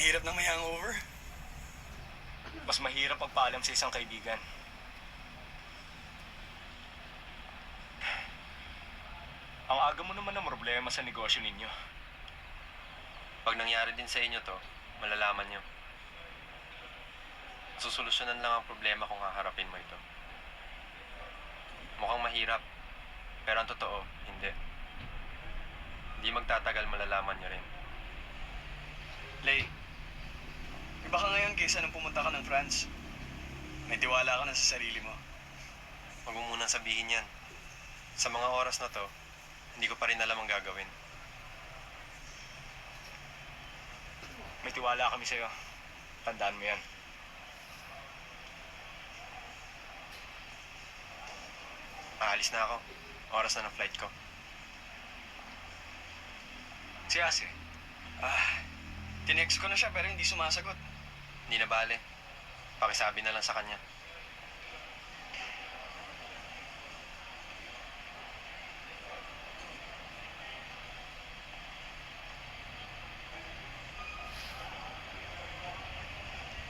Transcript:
hirap na may hangover. Mas mahirap magpaalam sa isang kaibigan. Ang aga mo naman ng problema sa negosyo ninyo. Pag nangyari din sa inyo to, malalaman nyo. Susolusyonan lang ang problema kung haharapin mo ito. Mukhang mahirap, pero ang totoo, hindi. Hindi magtatagal malalaman nyo rin. Lay, kaysa nung pumunta ka ng France. May tiwala ka na sa sarili mo. Huwag mo munang sabihin yan. Sa mga oras na to, hindi ko pa rin alam ang gagawin. May tiwala kami sa'yo. Tandaan mo yan. Aalis na ako. Oras na ng flight ko. Si Ase. Ah, tinext ko na siya pero hindi sumasagot. Hindi na bale. Pakisabi na lang sa kanya.